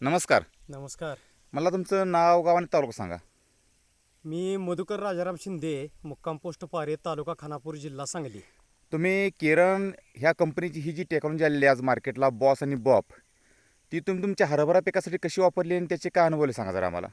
नमस्कार. नमस्कार. मला तुमचं नाव गाव आणि तालुका सांगा. मी मधुकर राजाराम शिंदे मुक्काम पोस्ट पारे तालुका खानापूर जिल्हा सांगली. तुम्ही किरण ह्या कंपनीची ही जी टेक्नॉलॉजी आलेली आहे आज मार्केटला बॉस आणि बॉप ती तुम्ही तुमच्या हरभरा पिकासाठी कशी वापरली आणि त्याचे काय अनुभव सांगा जरा आम्हाला.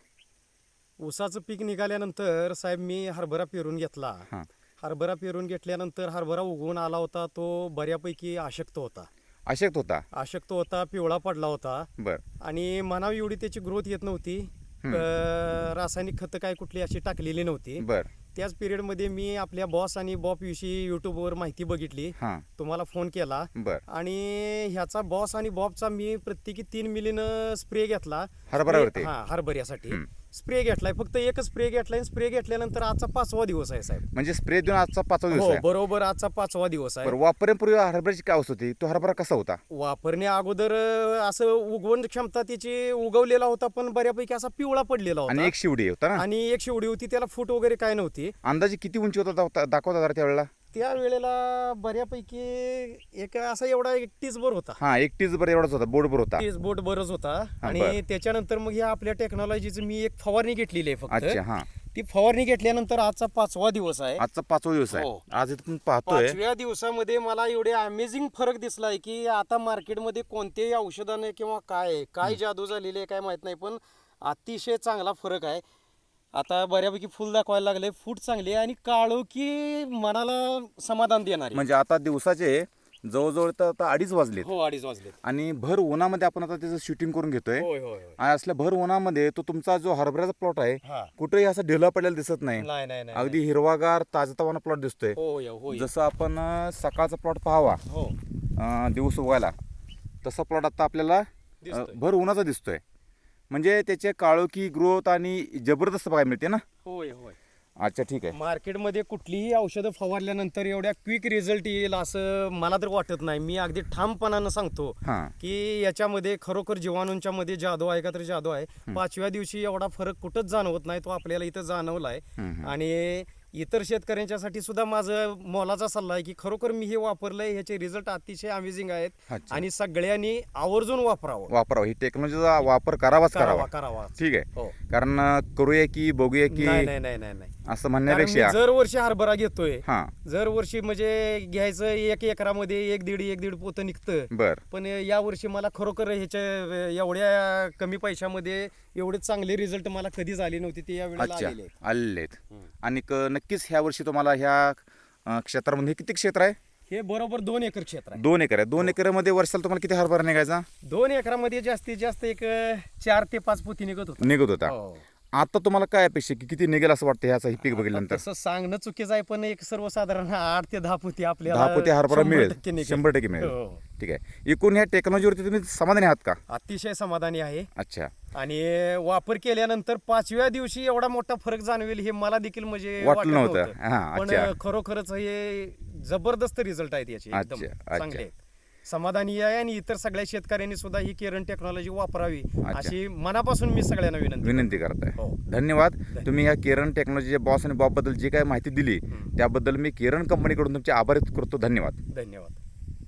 ऊसाचं पीक निघाल्यानंतर साहेब मी हरभरा पेरून घेतला. हां. हरभरा पेरून घेतल्यानंतर हरभरा उगवून आला होता तो बऱ्यापैकी आशक्त होता. अशक्त होता? आशक्त होता पिवळा पडला होता. बरं. आणि म्हणावी एवढी त्याची ग्रोथ येत नव्हती. अं, रासायनिक खतं काय कुठली अशी टाकलेली नव्हती. बरं. त्याच पिरियडमध्ये मी आपल्या बॉस आणि बॉप विषयी युट्यूबवर माहिती बघितली. हां. तुम्हाला फोन केला. बरं. आणि ह्याचा बॉस आणि बॉबचा मी प्रत्येकी तीन मिलीनं स्प्रे घेतला. हरभऱ्यावरती? हा हरभऱ्यासाठी. हम्म. स्प्रे घेतलाय फक्त एकच स्प्रे घेतलाय स्प्रे घेतल्यानंतर आजचा पाचवा दिवस आहे साहेब. म्हणजे स्प्रे देऊन आजचा पाचवा दिवस हो आहे. बरोबर आजचा पाचवा दिवस आहे. बरं वापरण्यापूर्वी हरभऱ्याची काय अवस्था होती? तो हरभरा कसा होता? वापरण्या अगोदर अं, असं उगवण क्षमता त्याची उगवलेला होता पण बऱ्यापैकी असा पिवळा पडलेला आणि होता एक शिवडी होता ना? आणि एक शेवडी होती त्याला फूट वगैरे काय नव्हती. अंदाजे किती उंची होता दाखवता- जरा त्यावेळेला? त्या वेळेला बऱ्यापैकी एक असा एवढा एकटीच बर होता. हां एकटीच बरं एवढाच होता बोर्ड बरं होता. तेच बोट बरंच होता. आणि बरं. त्याच्यानंतर मग ह्या आपल्या टेक्नॉलॉजीचं मी एक फवारणी घेतलेली आहे अच्छा फक्त हां. ती फवारणी घेतल्यानंतर आजचा पाचवा दिवस आहे. आजचा पाचवा दिवस आहे. हो. आज इथून पाहतोय. पाचव्या दिवसामध्ये मला एवढे अमेझिंग फरक दिसलाय की आता मार्केटमध्ये कोणत्याही औषधाने किंवा काय आहे, काय जादू झालेली आहे काय माहीत नाही पण अतिशय चांगला फरक आहे. आता बऱ्यापैकी फुल दाखवायला लागले फूट चांगली आहे आणि काळोखी मनाला समाधान देणारी म्हणजे आता दिवसाचे जवळजवळ तर आता अडीच वाजलेत. हो अडीच वाजले आणि भर उन्हामध्ये आपण आता त्याचं शूटिंग करून घेतोय. होय होय होय. आणि असल्या भर उन्हामध्ये तो तुमचा जो हरभऱ्याचा प्लॉट आहे हा. कुठेही असा ढिला पडलेला दिसत नाही. नाही नाही नाही अगदी हिरवागार ताजतवाना प्लॉट दिसतोय. होय होय. जसं आपण अं, सकाळचा प्लॉट पाहावा. हो. अं, दिवस उगायला तसा प्लॉट आता आपल्याला अं, दिसतोय. भर उन्हाचा दिसतोय. म्हणजे त्याचे काळोखी ग्रोथ आणि जबरदस्त बघायला मिळते ना? होय होय. अच्छा ठीक आहे. मार्केटमध्ये कुठलीही औषधं फवारल्यानंतर एवढ्या क्विक रिझल्ट येईल असं मला तर वाटत नाही. मी अगदी ठामपणानं सांगतो हां. की याच्यामध्ये खरोखर जीवाणूंच्या मध्ये जादू आहे का तर जादू आहे. पाचव्या दिवशी एवढा फरक कुठंच जाणवत नाही तो आपल्याला इथं जाणवलाय. हम्म. आणि इतर शेतकऱ्यांच्यासाठी सुद्धा माझं मोलाचा सल्ला आहे की खरोखर मी हे वापरलंय ह्याचे रिझल्ट अतिशय अमेझिंग आहेत. अच्छा. आणि सगळ्यांनी आवर्जून वापरावं. वापरावं. ही टेक्नॉलॉजीचा वापर करावाच करावा करावा. करावा. ठीक आहे. हो. कारण अं, करूया की बघूया की नाही नाही नाही नाही नाही. असं म्हणण्यापेक्षा. दरवर्षी हरभरा घेतोय हां. जर वर्षी म्हणजे घ्यायचं एक एकरामध्ये एक दीड एक दीड पोतं निघतं. बर. पण या वर्षी मला खरोखर ह्याच्या एवढ्या कमी पैशामध्ये एवढे चांगले रिझल्ट मला कधीच आले नव्हते ते या वेळेला अच्छा. आहेत. हम्म. आणि क- नक्कीच ह्या वर्षी तुम्हाला ह्या अं, क्षेत्रामध्ये हे किती क्षेत्र आहे? हे बरोबर दोन एकर क्षेत्र आहे. दोन एकर आहे. दोन एकरमध्ये वर्षाला तुम्हाला किती हरभरा निघायचा? दोन एकरामध्ये जास्तीत जास्त एक अं, चार ते पाच पोती निघत होत निघत होता. आता तुम्हाला काय अपेक्षा आहे की किती निघेल असं वाटतं ह्याचं हे पीक बघितल्यानंतर तसं सांगणं चुकीचं आहे पण एक सर्वसाधारण आठ ते दहा पोती आपल्याला दहा पोते हरभरा शंभर मिळेल निघेल. शंभर टक्के मिळेल हो. ठीक आहे एकूण ह्या टेक्नॉलॉजीवरती तुम्ही समाधानी आहात का अतिशय समाधानी आहे अच्छा आणि वापर केल्यानंतर पाचव्या दिवशी एवढा मोठा फरक जाणवेल हे मला देखील म्हणजे वाटलं नव्हतं. हां, पण अच्छा. खरोखरच हे जबरदस्त रिझल्ट आहेत याचे एकदम अच्छा, अच्छा. चांगले आहेत समाधानी आहे आणि इतर सगळ्या शेतकऱ्यांनी सुद्धा ही केरन टेक्नॉलॉजी वापरावी अच्छा. अशी मनापासून मी सगळ्यांना विनंती विनंती करताय. हो. धन्यवाद. तुम्ही ह्या केरन टेक्नॉलॉजीच्या बॉस आणि बॉबबद्दल जी काय माहिती दिली. त्याबद्दल मी केरन कंपनीकडून तुमचे आभार करतो. धन्यवाद. धन्यवाद.